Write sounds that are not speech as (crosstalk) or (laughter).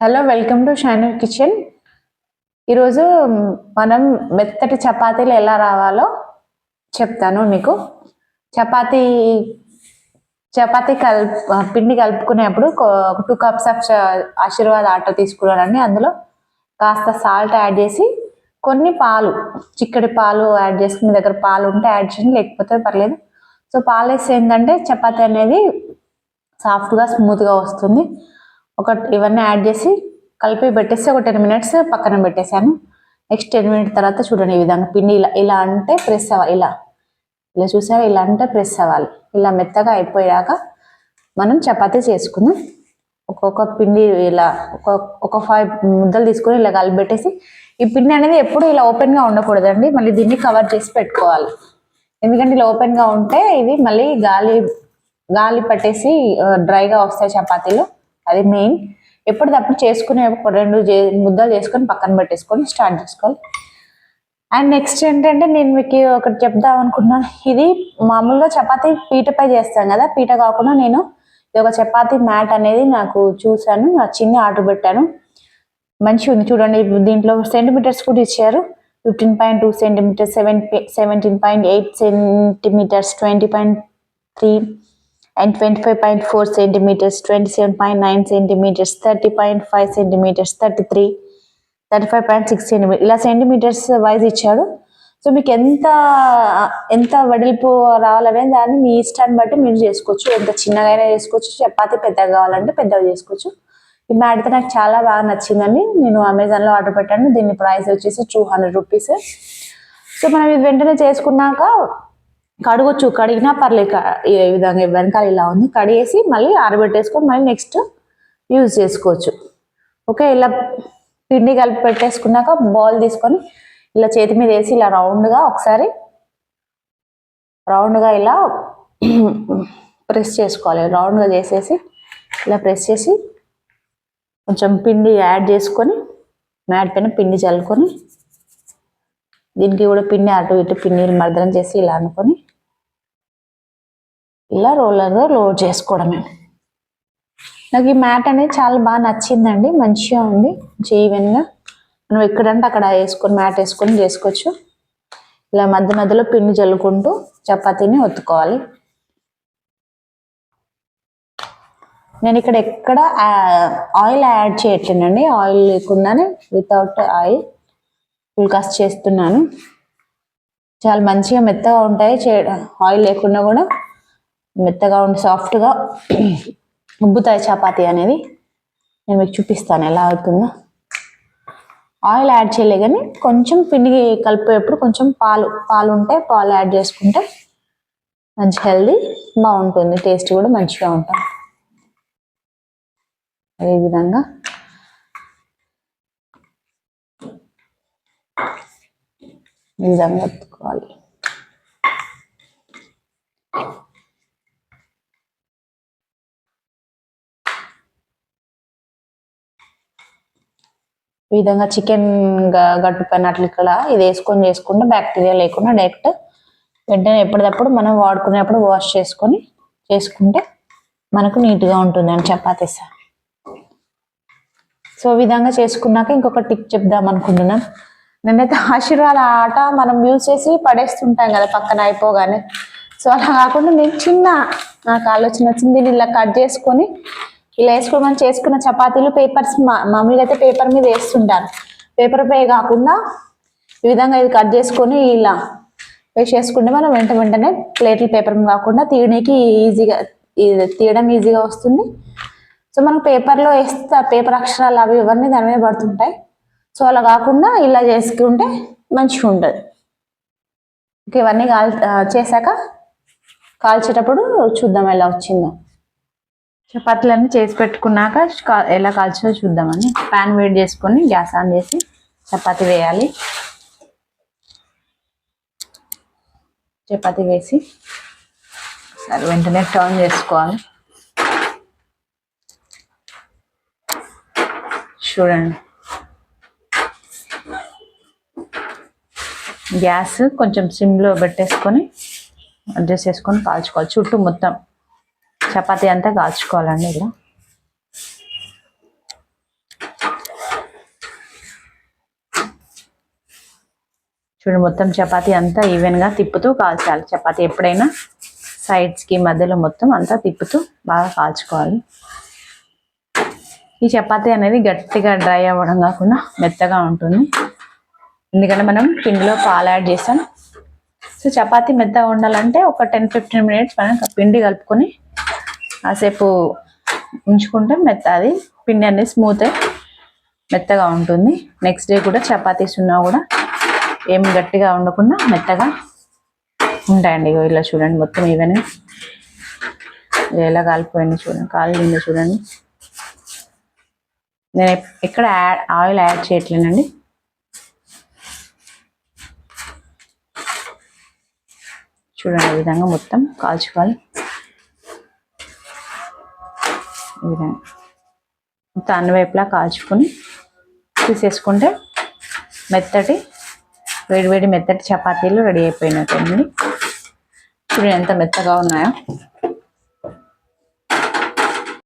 Hello welcome to Shiner kitchen ఈరోజు మనం మెత్తటి చపాతీలు ఎలా రావాలో చెప్తాను మీకు. చపాతీ చపాతీ కల్ పిండి కలుపుకునేప్పుడు two cups of Aashirvaad atta తీసుకున్నానండి అందులో కాస్త సాల్ట్ యాడ్ చేసి కొన్ని పాలు చిక్కటి పాలు యాడ్ చేసి మీ దగ్గర పాలు ఉంటే యాడ్ చేయండి లేకపోతే పర్లేదు. సో పాలు వేస్తే ఏంటంటే చపాతీ అనేది సాఫ్ట్గా స్మూత్గా వస్తుంది. ఒక ఇవన్నీ యాడ్ చేసి కలిపి పెట్టేసి ఒక టెన్ మినిట్స్ పక్కన పెట్టేశాను. నెక్స్ట్ టెన్ మినిట్ తర్వాత చూడండి ఈ విధంగా పిండి ఇలా ఇలా అంటే ప్రెస్ అవ్వాలి ఇలా. ఇలా చూసారా? ఇలా అంటే ప్రెస్ అవ్వాలి. ఇలా మెత్తగా అయిపోయాక మనం చపాతీ చేసుకుందాం. ఒక్కొక్క పిండి ఇలా ఒక ఒక ఫైవ్ ముద్దలు తీసుకొని ఇలా కలిపెట్టేసి ఈ పిండి అనేది ఎప్పుడు ఇలా ఓపెన్గా ఉండకూడదండి. మళ్ళీ దీన్ని కవర్ చేసి పెట్టుకోవాలి. ఎందుకంటే ఇలా ఓపెన్గా ఉంటే ఇది మళ్ళీ గాలి గాలి పట్టేసి డ్రైగా వస్తాయి చపాతీలు. అది మెయిన్ ఎప్పటికప్పుడు చేసుకునే ఒక రెండు ముద్దలు చేసుకొని పక్కన పెట్టేసుకొని స్టార్ట్ చేసుకోవాలి. అండ్ నెక్స్ట్ ఏంటంటే నేను మీకు ఒకటి చెప్దాం అనుకుంటున్నాను. ఇది మామూలుగా చపాతీ పీటపై చేస్తాం కదా. పీట కాకుండా నేను ఇది ఒక చపాతీ మ్యాట్ అనేది నాకు చూశాను. నచ్చింది ఆర్డర్ పెట్టాను. మంచిగా ఉంది చూడండి. దీంట్లో సెంటీమీటర్స్ కూడా ఇచ్చారు. Fifteen point two centimetres seven seventeen point eight centimetres twenty point three and twenty five point four centimetres twenty seven point nine centimetres thirty point five centimetres thirty three thirty five point six centimetre ఇలా centimetres wise ఇచ్చాడు. So మీకు ఎంత ఎంత వెడల్పు రావాలనేది దాన్ని మీ ఇష్టాన్ని బట్టి మీరు చేసుకోవచ్చు. ఎంత చిన్నగా అయినా చేసుకోవచ్చు చపాతి పెద్దగా కావాలంటే పెద్దగా చేసుకోవచ్చు. ఈ మ్యాట్ అయితే నాకు చాలా బాగా నచ్చిందండి. నేను అమెజాన్లో ఆర్డర్ పెట్టాను. దీని ప్రైస్ వచ్చేసి టూ హండ్రెడ్ రూపీస్. సో మనం ఇది వెంటనే చేసుకున్నాక కడగొచ్చు. కడిగినా పర్లేదు ఏ విధంగా వెనకాల ఇలా ఉంది. కడిగేసి మళ్ళీ ఆరబెట్టేసుకొని మళ్ళీ నెక్స్ట్ యూజ్ చేసుకోవచ్చు. ఓకే ఇలా పిండి కలిపి పెట్టేసుకున్నాక బౌల్ తీసుకొని ఇలా చేతి మీద వేసి ఇలా రౌండ్గా ఒకసారి రౌండ్గా ఇలా (clears throat) ప్రెస్ చేసుకోవాలి. రౌండ్గా చేసేసి ఇలా ప్రెస్ చేసి కొంచెం పిండి యాడ్ చేసుకొని మ్యాట్ పైన పిండి చల్లుకొని దీనికి కూడా పిండి అటు ఇటు పిన్ని మర్దనం చేసి ఇలా అనుకొని ఇలా రోలర్గా లోడ్ చేసుకోవడమే. నాకు ఈ మ్యాట్ అనేది చాలా బాగా నచ్చిందండి మంచిగా ఉంది ఈవెన్గా మనం ఎక్కడంటే అక్కడ వేసుకొని మ్యాట్ వేసుకొని చేసుకోవచ్చు. ఇలా మధ్య మధ్యలో పిండి జల్లుకుంటూ చపాతీని ఒత్తుకోవాలి. నేను ఇక్కడ ఎక్కడ ఆయిల్ యాడ్ చేయట్లేనండి. ఆయిల్ లేకుండానే వితౌట్ ఆయిల్ ఫుల్ కాస్ట్ చేస్తున్నాను. చాలా మంచిగా మెత్తగా ఉంటాయి. ఆయిల్ లేకుండా కూడా మెత్తగా ఉండి సాఫ్ట్గా ఉబ్బుతాయి చపాతి అనేది. నేను మీకు చూపిస్తాను ఎలా అవుతుందో. ఆయిల్ యాడ్ చేయలే కానీ కొంచెం పిండి కలిపేటప్పుడు కొంచెం పాలు పాలు ఉంటే పాలు యాడ్ చేసుకుంటే మంచి హెల్దీ బాగుంటుంది. టేస్ట్ కూడా మంచిగా ఉంటుంది. అదేవిధంగా నిజంగా విధంగా ఎత్తుకోవాలి ఈ విధంగా చికెన్ గట్టు పైన అట్లా ఇక్కడ ఇది వేసుకొని చేసుకుంటే బ్యాక్టీరియా లేకుండా డైరెక్ట్ వెంటనే ఎప్పటికప్పుడు మనం వాడుకునేప్పుడు వాష్ చేసుకొని చేసుకుంటే మనకు నీట్గా ఉంటుంది అని చపాతీస్. సో విధంగా చేసుకున్నాక ఇంకొక టిప్ చెప్దాం అనుకుంటున్నాను నేనైతే ఆశీర్వాద ఆట మనం యూజ్ చేసి పడేస్తుంటాం కదా పక్కన అయిపోగానే. సో అలా కాకుండా నేను చిన్న నాకు ఆలోచన వచ్చింది ఇలా కట్ చేసుకొని ఇలా వేసుకొని మనం చేసుకున్న చపాతీలు పేపర్స్ మామూలుగా అయితే పేపర్ మీద వేస్తుంటారు పేపర్ పే కాకుండా ఈ విధంగా ఇది కట్ చేసుకొని ఇలా వేసేసుకుంటే మనం వెంట వెంటనే ప్లేట్లు పేపర్ కాకుండా తీయడానికి ఈజీగా తీయడం ఈజీగా వస్తుంది. సో మనం పేపర్లో వేస్తే పేపర్ అక్షరాలు అవి ఇవన్నీ దాని మీద పడుతుంటాయి. సో అలా కాకుండా ఇలా చేసుకుంటే మంచిగా ఉంటుంది ఓకే ఇవన్నీ కాల్ చేశాక కాల్చేటప్పుడు చూద్దాం ఎలా వచ్చిందో. చపాతీలన్నీ చేసి పెట్టుకున్నాక ఎలా కాల్చో చూద్దామని. ప్యాన్ వేడి చేసుకొని గ్యాస్ ఆన్ చేసి చపాతి వేయాలి. చపాతి వేసి సరే వెంటనే టర్న్ చేసుకోవాలి. చూడండి. గ్యాస్ కొంచెం సిమ్లో పెట్టేసుకొని అడ్జస్ట్ చేసుకొని కాల్చుకోవాలి. చుట్టూ మొత్తం చపాతీ అంతా కాల్చుకోవాలండి ఇలా. చూడు మొత్తం చపాతీ అంతా ఈవెన్గా తిప్పుతూ కాల్చాలి. చపాతీ ఎప్పుడైనా సైడ్స్కి మధ్యలో మొత్తం అంతా తిప్పుతూ బాగా కాల్చుకోవాలి. ఈ చపాతీ అనేది గట్టిగా డ్రై అవ్వడం కాకుండా మెత్తగా ఉంటుంది. ఎందుకంటే మనం పిండిలో పాలు యాడ్ చేస్తాం. సో చపాతి మెత్తగా ఉండాలంటే ఒక టెన్ ఫిఫ్టీన్ మినిట్స్ మనం పిండి కలుపుకొని కాసేపు ఉంచుకుంటే మెత్త అది పిండి అనేది స్మూత్ మెత్తగా ఉంటుంది. నెక్స్ట్ డే కూడా చపాతీస్ ఉన్నా కూడా ఏం గట్టిగా ఉండకుండా మెత్తగా ఉంటాయండి. ఇగో ఇలా చూడండి మొత్తం ఈవెన్ ఎలా కాలిపోయింది చూడండి. కాలిపోయింది చూడండి. నేను ఎక్కడ యాడ్ ఆయిల్ యాడ్ చేయట్లేనండి. చూడండి ఈ విధంగా మొత్తం కాల్చుకోవాలి. ఈ విధంగా మొత్తం అన్ని వైపులా కాల్చుకొని తీసేసుకుంటే మెత్తటి వేడి వేడి మెత్తటి చపాతీలు రెడీ అయిపోయినట్టండి చూడండి ఎంత మెత్తగా ఉన్నాయో.